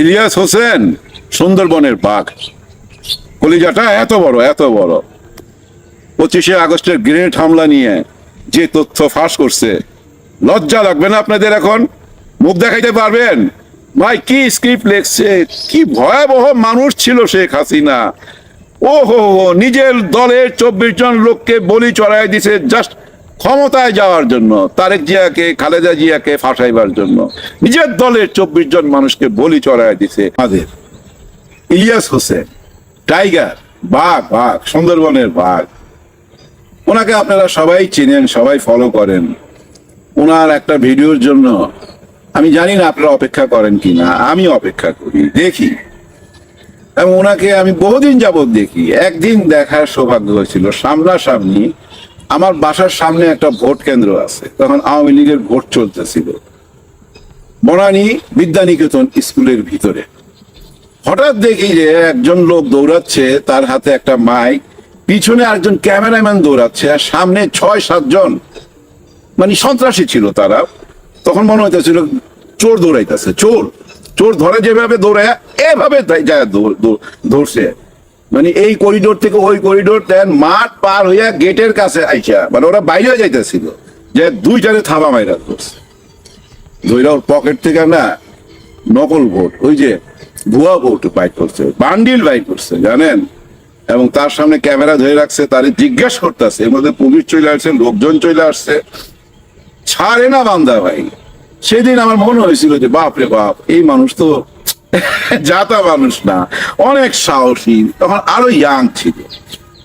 ইলিয়াস হোসেন, সুন্দরবনের বাঘ। কলিজাটা এত বড় এত বড়। পঁচিশে আগস্টের গ্রেনেড হামলা নিয়ে যে তথ্য ফাঁস করছে, লজ্জা লাগবে না আপনাদের এখন? মুখ দেখাইতে পারবেন? ভাই, কি স্ক্রিপ্ট লেখছে? কি ভয়াবহ মানুষ ছিল শেখ হাসিনা। ও হো নিজের দলের চব্বিশ জন লোককে বলি চড়াই দিছে জাস্ট ক্ষমতায় যাওয়ার জন্য, তারেক জিয়াকে, খালেদা জিয়াকে ফাঁসাইবার জন্য, নিজের দলের চব্বিশ জন মানুষকে বলি চড়াই দিছে আমাদের। ইলিয়াস হোসেন, টাইগার, বাঘ বাঘ, সুন্দরবনের বাঘ। ওনাকে আপনারা সবাই চিনেন, সবাই ফলো করেন। ওনার একটা ভিডিওর জন্য, আমি জানি না আপনারা অপেক্ষা করেন কি না আমি অপেক্ষা করি, দেখি। এবং ওনাকে আমি বহুদিন যাবৎ দেখি, একদিন দেখার সৌভাগ্য হয়েছিল, সামনাসামনি আমার বাসার সামনে একটা ভোট কেন্দ্র আছে। তখন আওয়ামী লীগের ভোট চলতেছিল। বনানী বিদ্যানিকেতন স্কুলের ভিতরে। হঠাৎ দেখি যে একজন লোক দৌড়াচ্ছে, তার হাতে একটা মাইক, পিছনে আরেকজন ক্যামেরাম্যান দৌড়াচ্ছে আর সামনে ছয় সাতজন মানে সন্ত্রাসী ছিল তারা। তখন মনে হইতেছিল চোর দৌড়াইতেছে, চোর। চোর ধরে যেভাবে দৌড়ায়, এভাবে যায় ধরছে মানে এই করিডোর থেকে ওই করিডোর দেন মাঠ পার হইয়া গেটের কাছে আইসা। মানে ওরা বাইরে যাইতেছিল যে দুইটারে থাবা মাইরা ধরছে। ধইরা ওর পকেট থেকে না নকল ভোট, ওই যে ভুয়া ভোট বাইট করছে, বান্ডিল বাইট করছে, জানেন? এবং তার সামনে ক্যামেরা ধরে রাখছে, তারে জিজ্ঞেস করতেছে। এর মধ্যে পুলিশ চলে আসছে, লোকজন চলে আসছে। ছাড়ে না বান্দা ভাই। সেদিন আমার মনে হয়েছিল যে বাপ রে বাপ, এই মানুষ তো মানুষ না, অনেক সাহসী, তখন আরও ইয়াং ছিল।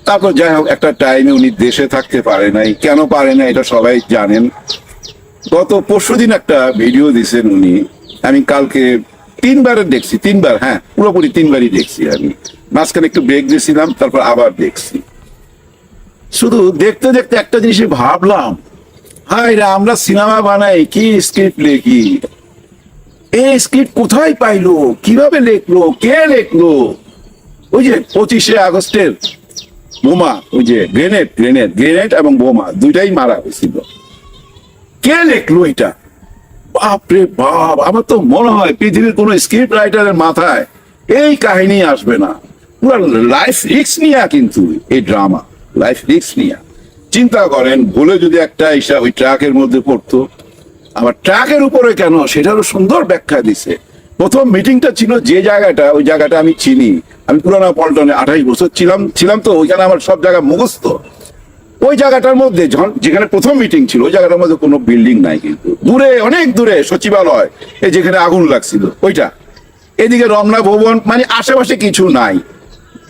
তারপর যাই হোক, একটা টাইমে উনি দেশে থাকতে পারে নাই, কেন পারে না এটা সবাই জানেন। গত পরশু দিন একটা ভিডিও উনি, আমি কালকে তিনবারের দেখছি, তিনবার হ্যাঁ পুরোপুরি তিনবারই দেখছি আমি। মাঝখানে একটু ব্রেক দিয়েছিলাম, তারপর আবার দেখছি। শুধু দেখতে দেখতে একটা জিনিসই ভাবলাম হাই রে আমরা সিনেমা বানাই, কি স্ক্রিপ্ট লেখি? এই স্ক্রিপ্ট কোথায় পাইলো? কীভাবে লেখলো? কে লেখলো? ওই যে পঁচিশে আগস্টের বোমা, ওই যে গ্রেনেড গ্রেনেড গ্রেনেড এবং বোমা, দুইটাই মারা হয়েছিল। কে লেখলো এটা? বাপরে বাপ, আমার তো মনে হয় পৃথিবীর কোন স্ক্রিপ্ট রাইটারের মাথায় এই কাহিনী আসবে না। পুরো লাইফ রিক্স নিয়া কিন্তু এই ড্রামা, লাইফ রিক্স নিয়া। চিন্তা করেন, ভুলে যদি একটা ইসা ওই ট্রাকের মধ্যে পড়তো আবার ট্রাকের উপরে কেন? সেটারও সুন্দর ব্যাখ্যা দিছে। প্রথম মিটিংটা ছিল যে জায়গাটা, ওই জায়গাটা আমি চিনি। আমি পুরানা পল্টনে আঠাইশ বছর ছিলাম ছিলাম তো, ওইখানে আমার সব জায়গা মুখস্থ। ওই জায়গাটার মধ্যে যেখানে প্রথম মিটিং ছিল, ওই জায়গাটার মধ্যে কোনো বিল্ডিং নাই কিন্তু। দূরে, অনেক দূরে, সচিবালয়, এই যেখানে আগুন লাগছিল, ওইটা। এদিকে রমনা ভবন মানে আশেপাশে কিছু নাই।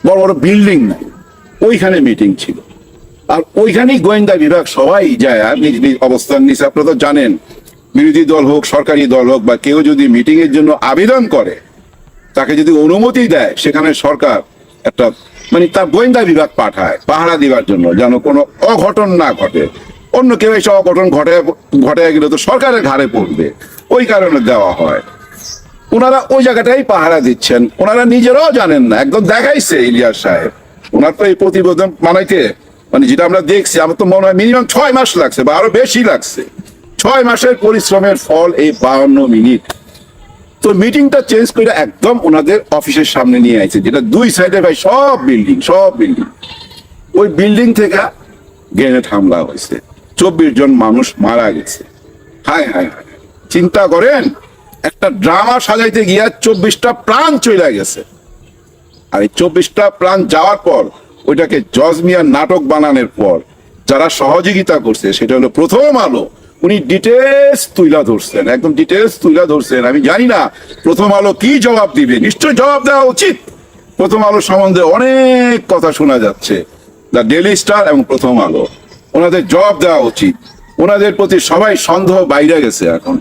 বড় বড় বিল্ডিং নাই। ওইখানে মিটিং ছিল। আর ওইখানেই গোয়েন্দা বিভাগ সবাই যায়, নিজ নিজ অবস্থান নিচে আপনারা তো জানেন। বিরোধী দল হোক, সরকারি দল হোক, বা কেউ যদি মিটিং এর জন্য আবেদন করে, তাকে যদি অনুমতি দেয়, সেখানে সরকার একটা মানে তার গোয়েন্দা বিভাগ পাঠায়, পাহারা দিবার জন্য, যেন কোনো অঘটন না ঘটে। অন্য কেউ এসে অঘটন ঘটে ঘটে গেলে তো সরকারের ঘাড়ে পড়বে। ওই কারণে দেওয়া হয়। ওনারা ওই জায়গাটাই পাহারা দিচ্ছেন। ওনারা নিজেরাও জানেন না। একদম দেখাইছে ইলিয়াস সাহেব। ওনার তো এই প্রতিবেদন মানাইতে মানে যেটা আমরা দেখছি, আমার তো মনে হয় মিনিমাম ছয় মাস লাগছে, বা আরও বেশি লাগছে। ছয় মাসের পরিশ্রমের ফল এই বাউন্ন মিনিট। তো মিটিংটা চেঞ্জ করে একদম ওনাদের অফিসের সামনে নিয়ে আইছে, যেটা দুই সাইডে ভাই সব বিল্ডিং সব বিল্ডিং ওই বিল্ডিং থেকে গ্রেনেড হামলা হয়েছে। চব্বিশ জন মানুষ মারা গেছে। হায় হায় চিন্তা করেন, একটা ড্রামা সাজাইতে গিয়া চব্বিশটা প্রাণ চলে গেছে। আর এই চব্বিশটা প্রাণ যাওয়ার পর, ওইটাকে জজমিয়ার নাটক বানানোর পর, যারা সহযোগিতা করছে, সেটা হলো প্রথম আলো। উনি ডিটেলস তুইলা ধরছেন, একদম ডিটেলস তুইলা ধরছেন। আমি জানি না প্রথম আলো কি জবাব দিবে নিশ্চয় জবাব দেওয়া উচিত। প্রথম আলো সম্বন্ধে অনেক কথা শোনা যাচ্ছে দ্য ডেলি স্টার এবং প্রথম আলো। ওনাদের জবাব দেওয়া উচিত। ওনাদের প্রতি সবাই সন্দেহ বাইরে গেছে এখন।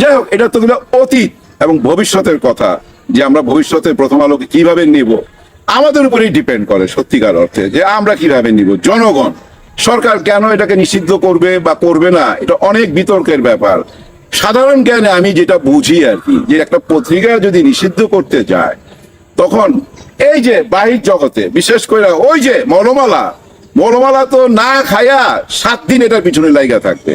যাই হোক, এটা তো অতীত এবং ভবিষ্যতের কথা, যে আমরা ভবিষ্যতে প্রথম আলোকে কীভাবে নিব। আমাদের উপরেই ডিপেন্ড করে সত্যিকার অর্থে, যে আমরা কীভাবে নিব। জনগণ সরকার কেন এটাকে নিষিদ্ধ করবে বা করবে না? এটা অনেক বিতর্কের ব্যাপার। সাধারণ জ্ঞানে আমি যেটা বুঝি আর কি, যে একটা পত্রিকা যদি নিষিদ্ধ করতে যায় তখন এই যে বাহির জগতে, বিশেষ করে ওই যে মলমালা মলমালা তো না খায়া সাত দিন এটার পিছনে লাইগা থাকবে।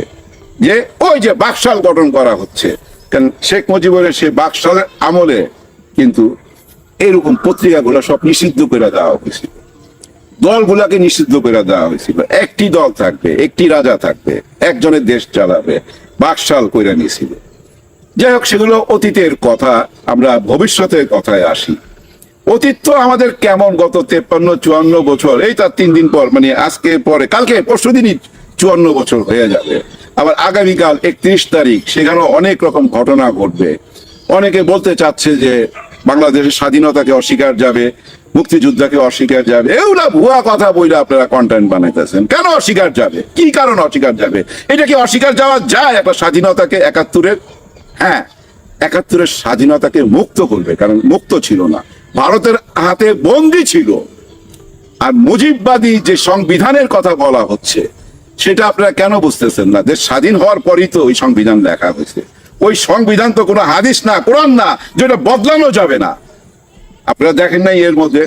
যে ওই যে বাকশাল গঠন করা হচ্ছে। কারণ শেখ মুজিবুরের সে বাকশালের আমলে কিন্তু এরকম পত্রিকাগুলো সব নিষিদ্ধ করে দেওয়া হয়েছিল দলগুলাকে নিষিদ্ধ করে দেওয়া হয়েছিল। একটি দল থাকবে, একটি রাজা থাকবে একজনের দেশ চালাবে, বাকশাল করে নিয়েছিল। যাই হোক, সেগুলো অতীতের কথা, আমরা ভবিষ্যতের কথায় আসি। অতীত তো আমাদের কেমন গত তেপ্পান্ন, চুয়ান্ন বছর, এই তার তিন দিন পর মানে আজকে পরে, কালকে, পরশু দিনই চুয়ান্ন বছর হয়ে যাবে। আবার আগামীকাল একত্রিশ তারিখ, সেখানেও অনেক রকম ঘটনা ঘটবে। অনেকে বলতে চাচ্ছে যে বাংলাদেশের স্বাধীনতাকে অস্বীকার যাবে মুক্তিযুদ্ধকে অস্বীকার যাবে। এগুলা ভুয়া কথা বইলে আপনারা কন্টেন্ট বানাইতেছেন। কেন অস্বীকার যাবে? কি কারণ অস্বীকার যাবে? এটা কি অস্বীকার যাওয়া যায় একটা স্বাধীনতাকে একাত্তরের? হ্যাঁ একাত্তরের স্বাধীনতাকে মুক্ত করবে, কারণ মুক্ত ছিল না। ভারতের হাতে বন্দি ছিল। আর মুজিববাদী যে সংবিধানের কথা বলা হচ্ছে, সেটা আপনারা কেন বুঝতেছেন না? দেশ স্বাধীন হওয়ার পরই তো ওই সংবিধান লেখা হয়েছে। ওই সংবিধান তো কোনো হাদিস না, কোরআন না, যেটা বদলানো যাবে না। আপনারা দেখেন নাই এর মধ্যে?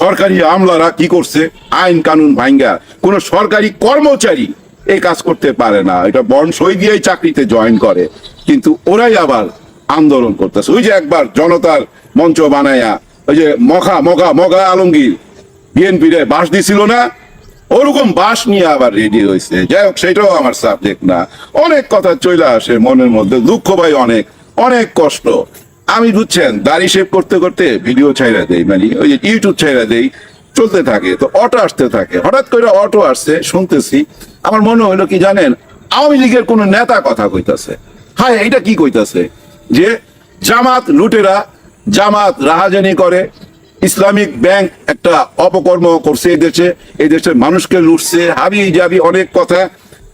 সরকারি আমলারা কি করছে? আইন কানুন ভাঙ্গা। কোন সরকারি কর্মচারী এই কাজ করতে পারে না। এটা বন সই দিয়েই চাকরিতে জয়েন করে। কিন্তু ওরাই আবার আন্দোলন করতেছে। ওই যে একবার জনতার মঞ্চ বানায়া, ওই যে মখা, মগা মগা আলমগীর, বিএনপি রে বাস দিছিল না? ওরকম বাস নিয়ে আবার রেডি হয়েছে যাই হোক, সেটাও আমার সাবজেক্ট না। অনেক কথা চলে আসে মনের মধ্যে। দুঃখ ভাই অনেক অনেক কষ্ট। আমি বুঝছেন, দাড়ি শেভ করতে করতে ভিডিও ছাইরা দেই মানে ওই যে ইউটিউব ছাইরা দেই, চলতে থাকে, তো অটো আসতে থাকে। হঠাৎ করে অটো আসছে, শুনতেছি, আমার মনে হইল কি জানেন, আওয়ামী লীগের কোন নেতা কথা কইতাছে। হ্যাঁ এটা কি কইতাছে? যে জামাত লুটেরা জামাত রাহাজানি করে, ইসলামিক ব্যাংক একটা অপকর্ম করছে এই দেশে, এই দেশের মানুষকে লুটছে, হাবি জাবি অনেক কথা,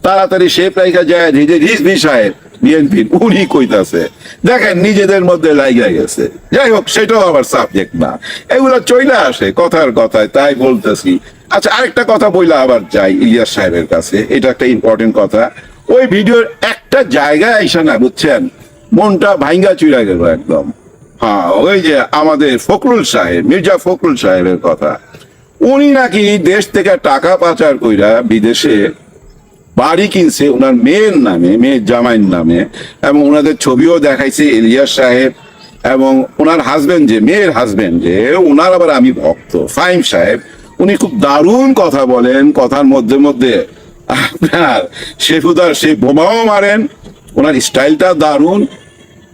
তাড়াতাড়ি সে প্রাইকা যায় নিজে রিজভি সাহেব বিএনপির উনি কইতাছে, দেখেন নিজেদের মধ্যে লাইগা গেছে। যাই হোক, সেটাও আবার সাবজেক্ট না। এগুলো চইলা আসে, কথার কথায়, তাই বলতেছি। আচ্ছা আরেকটা কথা বইলা আবার যাই ইলিয়াস সাহেবের কাছে, এটা একটা ইম্পর্টেন্ট কথা। ওই ভিডিওর একটা জায়গায় আইসা না, বুঝছেন? মনটা ভাঙ্গা চুরা গেল একদম। হ্যাঁ ওই যে আমাদের ফখরুল সাহেব, মির্জা ফখরুল সাহেবের কথা। উনি নাকি দেশ থেকে টাকা পাচার কইরা বিদেশে বাড়ি কিনছে, ওনার মেয়ের নামে, মেয়ের জামাইয়ের নামে, এবং ওনাদের ছবিও দেখাইছে ইলিয়াস সাহেব, এবং ওনার হাজবেন্ড যে, মেয়ের হাজবেন্ড যে, ওনার আবার আমি ভক্ত ফাইম সাহেব। উনি খুব দারুণ কথা বলেন, কথার মধ্যে মধ্যে, আপনার শেফুদার সেই বোমাও মারেন, ওনার স্টাইলটা দারুণ,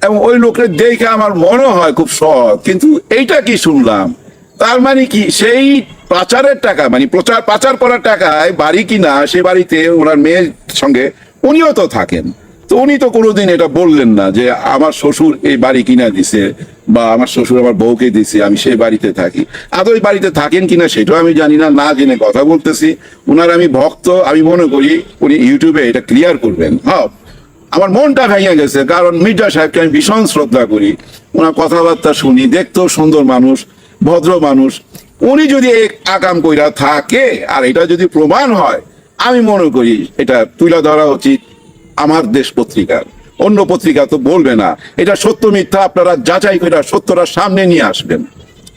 এবং ওই লোকের দেখে আমার মনে হয় খুব সৎ, কিন্তু এইটা কি শুনলাম? তার মানে কি, সেই পাচারের টাকা মানে প্রচার, পাচার করার টাকায় বাড়ি কিনা, সে বাড়িতে ওনার মেয়ের সঙ্গে উনিও তো থাকেন। তো উনি তো কোনোদিন এটা বললেন না যে আমার শ্বশুর এই বাড়ি কিনা দিছে বা আমার শ্বশুর আমার বউকে দিছে, আমি সেই বাড়িতে থাকি। আদৌ ওই বাড়িতে থাকেন কিনা সেটাও আমি জানি না না জেনে কথা বলতেছি। ওনার আমি ভক্ত, আমি মনে করি উনি ইউটিউবে এটা ক্লিয়ার করবেন। হ্যাঁ আমার মনটা ভেঙে গেছে, কারণ মির্জা সাহেবকে আমি ভীষণ শ্রদ্ধা করি। ওনার কথাবার্তা শুনি, দেখতেও সুন্দর মানুষ, ভদ্র মানুষ। উনি যদি আকাম কইরা থাকে, আর এটা যদি প্রমাণ হয়, আমি মনে করি এটা তুলে ধরা উচিত আমার দেশ পত্রিকার। অন্য পত্রিকা তো বলবে না। এটা সত্য মিথ্যা, আপনারা যাচাই করে সত্যটা সামনে নিয়ে আসবেন।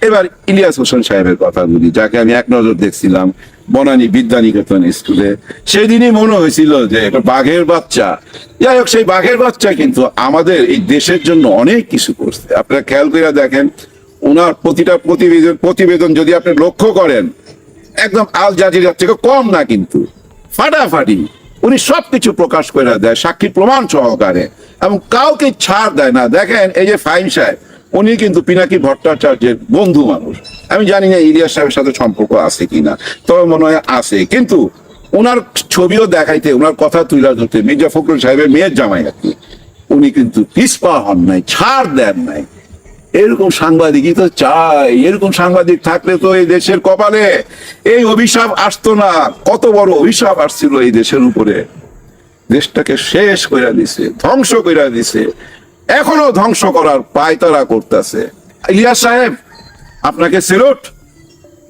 এবার ইলিয়াস হোসেন সাহেবের কথা বলি, যাকে আমি এক নজর দেখছিলাম বনানী বিদ্যানিকেতন স্কুলে। সেদিনই মনে হয়েছিল যে একটা বাঘের বাচ্চা। যাই হোক, সেই বাঘের বাচ্চা কিন্তু আমাদের এই দেশের জন্য অনেক কিছু করছে। আপনারা খেয়াল করে দেখেন ওনার প্রতিটা প্রতিবেদন প্রতিবেদন যদি আপনি লক্ষ্য করেন, একদম আল জাজিরার থেকে কম না কিন্তু। ফাটাফাটি। উনি সবকিছু প্রকাশ করে দেয় সাক্ষী প্রমাণ সহকারে। এবং কাউকে ছাড় দেয় না। দেখেন, এই যে ফাইম সাহেব, উনি কিন্তু পিনাকি ভট্টাচার্যের বন্ধু মানুষ। আমি জানি না ইলিয়াস সাহেবের সাথে সম্পর্ক আছে কিনা, তবে মনে হয় আছে। কিন্তু ওনার ছবিও দেখাইতে ওনার কথা তুলে ধরতে মির্জা ফখরুল সাহেবের মেয়ের জামাই আর কি। উনি কিন্তু পিসপা হন নাই, ছাড় দেন নাই। এরকম সাংবাদিকই তো চাই। এরকম সাংবাদিক থাকলে তো এই দেশের কপালে এই অভিশাপ আসতো না। কত বড় অভিশাপ আসছিল এই দেশের উপরে। দেশটাকে শেষ করে দিছে, ধ্বংস করে দিছে। এখনও ধ্বংস করার পায়তারা করতেছে। ইলিয়াস সাহেব, আপনাকে সেলুট?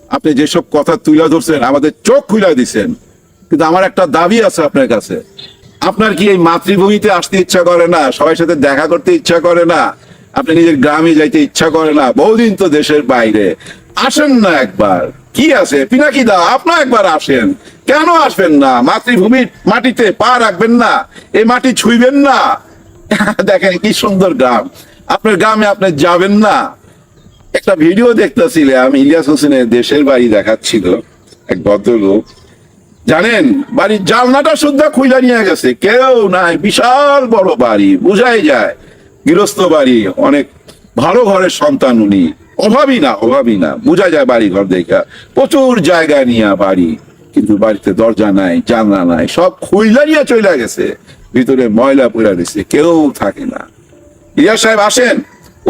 আপনি যেসব কথা তুলে ধরছেন, আমাদের চোখ খুলে দিছেন। কিন্তু আমার একটা দাবি আছে আপনার কাছে। আপনার কি এই মাতৃভূমিতে আসতে ইচ্ছা করে না? সবার সাথে দেখা করতে ইচ্ছা করে না? আপনি নিজের গ্রামে যাইতে ইচ্ছা করে না, বহুদিন তো দেশের বাইরে। আসেন না একবার। কি আছে? পিনাকি দা আপনার একবার আসেন। কেন আসবেন না? মাতৃভূমির মাটিতে পা রাখবেন না এই মাটি ছুঁইবেন না। দেখেন কি সুন্দর গ্রাম। আপনার গ্রামে আপনি যাবেন না। একটা ভিডিও দেখতেছিলাম ইলিয়াস হোসেনের দেশের বাড়ি দেখাচ্ছিল, এক ভদ্রলোক। জানেন, বাড়ির জানলাটা শুদ্ধ খুইলা নিয়ে গেছে, কেউ নাই, বিশাল বড় বাড়ি, বুঝাই যায়। গৃহস্থ বাড়ি, অনেক ভালো ঘরের সন্তান উনি। অভাবী না অভাবী না। বোঝা যায় বাড়ি ঘর দেখা। প্রচুর জায়গা নিয়ে বাড়ি, কিন্তু বাড়িতে দরজা নাই, জানলা নাই, সব খুইলা নিয়ে চলে গেছে। ভিতরে ময়লা পড়ে দিছে কেউ থাকে না। ইলিয়াস সাহেব আসেন?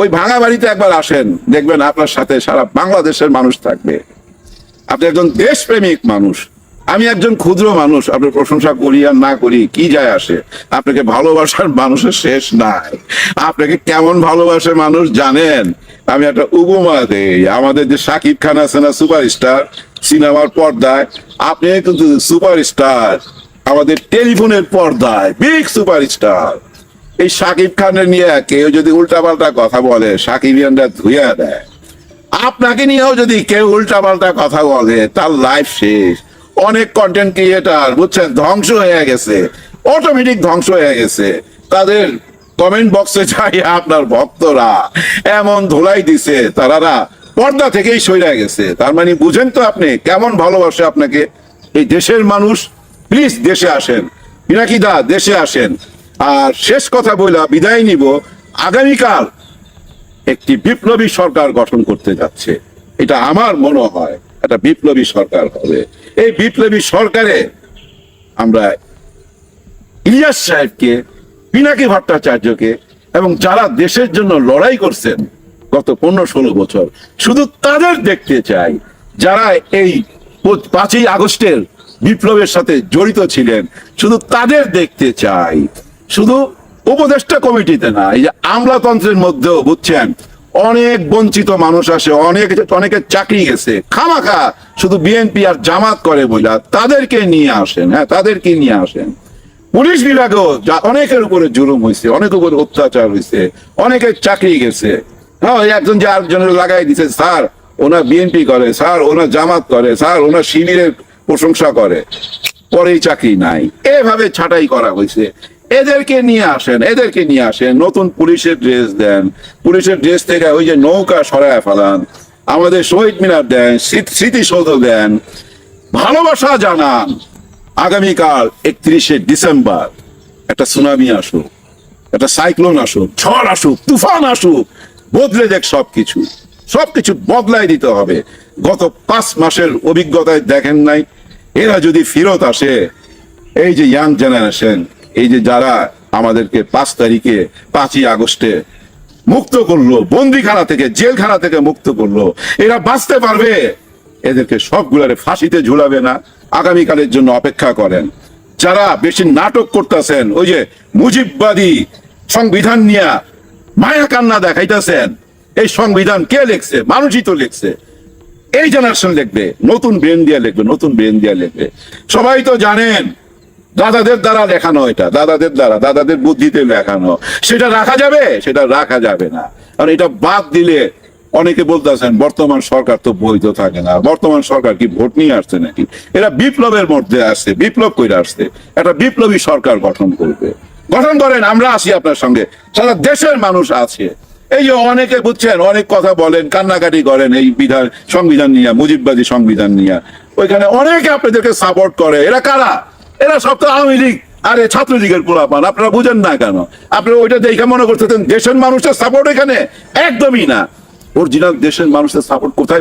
ওই ভাঙা বাড়িতে একবার আসেন। দেখবেন আপনার সাথে সারা বাংলাদেশের মানুষ থাকবে। আপনি একজন দেশপ্রেমিক মানুষ। আমি একজন ক্ষুদ্র মানুষ আপনার প্রশংসা করি আর না করি, কি যায় আসে? আপনাকে ভালোবাসার মানুষের শেষ নাই। আপনাকে কেমন ভালোবাসে মানুষ জানেন? আমি একটা উপমা দেই। আমাদের যে সাকিব খান আছে না, সুপারস্টার, সিনেমার পর্দায়, আপনি কিন্তু সুপারস্টার। আমাদের টেলিফোনের পর্দায়, বিগ সুপারস্টার। এই সাকিব খানের নিয়ে কেউ যদি উল্টাপাল্টা কথা বলে, সাকিবিয়ানরা ধুইয়া দেয়। আপনাকে নিয়েও যদি কেউ উল্টাপাল্টা কথা বলে, তার লাইফ শেষ। অনেক কন্টেন্ট ক্রিয়েটার বুঝছেন? ধ্বংস হয়ে গেছে। অটোমেটিক ধ্বংস হয়ে গেছে। তাদের কমেন্ট বক্সে যাই আপনার ভক্তরা। এমন ধোলাই দিছে তারা পর্দা থেকেই সইরা গেছে। তার মানে বুঝেন তো আপনি, কেমন ভালোবাসে আপনাকে? এই দেশের মানুষ প্লিজ দেশে আসেন। পিনাকি দা, দেশে আসেন। আর শেষ কথা বইলা বিদায় নিব, আগামীকাল একটি বিপ্লবী সরকার গঠন করতে যাচ্ছে। এটা আমার মনে হয়, একটা বিপ্লবী সরকার হবে। এই বিপ্লবী সরকারে আমরা ইলিয়াস সাহেবকে, পিনাকি ভট্টাচার্যকে এবং যারা দেশের জন্য লড়াই করছেন গত পনেরো ষোলো বছর, শুধু তাদের দেখতে চাই যারা এই পাঁচই আগস্টের বিপ্লবের সাথে জড়িত ছিলেন, শুধু তাদের দেখতে চাই। শুধু উপদেষ্টা কমিটিতে না, এই যে আমলাতন্ত্রের মধ্যেও, বুঝছেন? অনেক বঞ্চিত মানুষ আসে, অনেক অনেকের চাকরি গেছে। খামাখা, শুধু বিএনপি আর জামাত করে বইলা, তাদেরকে নিয়ে আসেন হ্যাঁ তাদেরকে নিয়ে আসেন। পুলিশ বিভাগেও অনেকের উপরে জুলুম হয়েছে অনেক উপরে অত্যাচার হয়েছে অনেকের চাকরি গেছে। হ্যাঁ একজন যে আরেকজনের লাগাই দিছে, স্যার, ওনার বিএনপি করে, স্যার, ওনার জামাত করে, স্যার, ওনার শিবিরের প্রশংসা করে, পরেই চাকরি নাই। এভাবে ছাঁটাই করা হয়েছে এদেরকে নিয়ে আসেন, এদেরকে নিয়ে আসেন। নতুন পুলিশের ড্রেস দেন। পুলিশের ড্রেস থেকে ওই যে নৌকা সরায় ফেলান। আমাদের শহীদ মিনার দেন স্মৃতি- স্মৃতিসৌধ দেন। ভালোবাসা জানান। আগামীকাল একত্রিশে ডিসেম্বর একটা সুনামি আসুক, একটা সাইক্লোন আসুক, ঝড় আসুক, তুফান আসুক, বদলে দেখ সবকিছু। সবকিছু বদলাই দিতে হবে। গত পাঁচ মাসের অভিজ্ঞতায় দেখেন নাই, এরা যদি ফেরত আসে, এই যে ইয়াং জেনারেশন এই যে যারা আমাদেরকে পাঁচ তারিখে পাঁচই আগস্টে মুক্ত করল, বন্দিখানা থেকে, জেলখানা থেকে মুক্ত করল, এরা বাঁচতে পারবে। এদেরকে সবগুলারে ফাঁসিতে ঝুলাবে না, আগামীকালের জন্য অপেক্ষা করেন। যারা বেশি নাটক করতেছেন, ওই যে মুজিববাদী সংবিধান নিয়ে মায়া কান্না দেখাইতেছেন, এই সংবিধান কে লিখছে? মানুষই তো লিখছে। এই জেনারেশন লিখবে, নতুন ব্রেন দিয়ে লিখবে, নতুন ব্রেন দিয়ে লিখবে। সবাই তো জানেন দাদাদের দ্বারা লেখানো এটা, দাদাদের দ্বারা, দাদাদের বুদ্ধিতে লেখানো সেটা রাখা যাবে, সেটা রাখা যাবে না। আর এটা বাদ দিলে অনেকে বলতেছেন, বর্তমান সরকার তো বৈধ থাকে না। বর্তমান সরকার কি ভোট নিয়ে আসছে নাকি? এরা বিপ্লবের মধ্যে আসছে, বিপ্লব করে আসছে। একটা বিপ্লবী সরকার গঠন করবে। গঠন করেন, আমরা আছি আপনার সঙ্গে। সারা দেশের মানুষ আছে। এই যে অনেকে বুঝছেন, অনেক কথা বলেন, কান্নাকাটি করেন এই বিধান, সংবিধান নিয়ে, মুজিববাদী সংবিধান নিয়ে। ওইখানে অনেকে আপনাদেরকে সাপোর্ট করে। এরা কারা? এরা সব তো আওয়ামী লীগ, আরে ছাত্রলীগের পোলাপান, আপনারা বুঝেন না কেন? আপনারা ওইটা দেখে মনে করতেছেন, দেশের মানুষের সাপোর্ট এখানে একদমই না। অরিজিনাল দেশের মানুষের সাপোর্ট কোথায়?